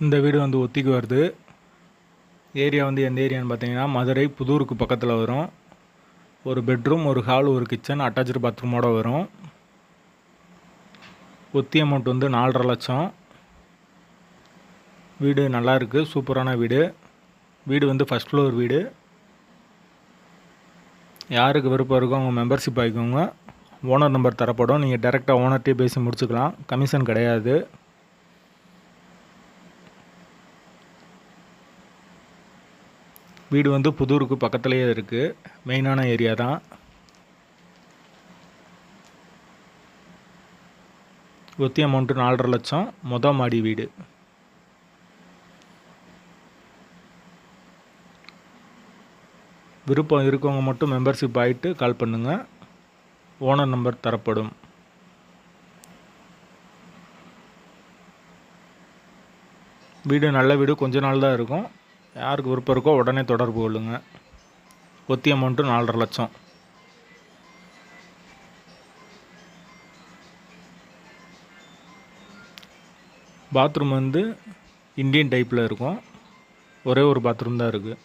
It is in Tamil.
இந்த வீடு வந்து ஒத்திக்கு வருது. ஏரியா வந்து எந்த ஏரியான்னு பார்த்தீங்கன்னா மதுரை புதூருக்கு பக்கத்தில் வரும். ஒரு பெட்ரூம் ஒரு ஹால் ஒரு கிச்சன் அட்டாச்சு பாத்ரூமோட வரும். ஒத்தி அமௌண்ட் வந்து நாலரை லட்சம். வீடு நல்லாயிருக்கு சூப்பரான வீடு. வீடு வந்து ஃபஸ்ட் ஃப்ளோர் வீடு. யாருக்கு விருப்பம் இருக்கோ அவங்க மெம்பர்ஷிப் ஆகிக்கோங்க ஓனர் நம்பர் தரப்படும். நீங்கள் டேரெக்டாக ஓனர்கிட்டே பேசி முடிச்சுக்கலாம். கமிஷன் கிடையாது. வீடு வந்து புதூருக்கு பக்கத்துலேயே இருக்குது மெயினான ஏரியா தான். ஒத்தி அமௌண்ட்டு நாலரை லட்சம். மொதல் மாடி வீடு. விருப்பம் இருக்கவங்க மட்டும் மெம்பர்ஷிப் ஆகிட்டு கால் பண்ணுங்கள் ஓனர் நம்பர் தரப்படும். வீடு நல்ல வீடு கொஞ்ச நாள் தான் இருக்கும். யாருக்கு விருப்பம் இருக்கோ உடனே தொடர்பு கொள்ளுங்கள் ஒத்தி அமௌண்ட்டு நாலரை லட்சம். பாத்ரூம் வந்து இந்தியன் டைப்பில் இருக்கும். ஒரே ஒரு பாத்ரூம் தான் இருக்குது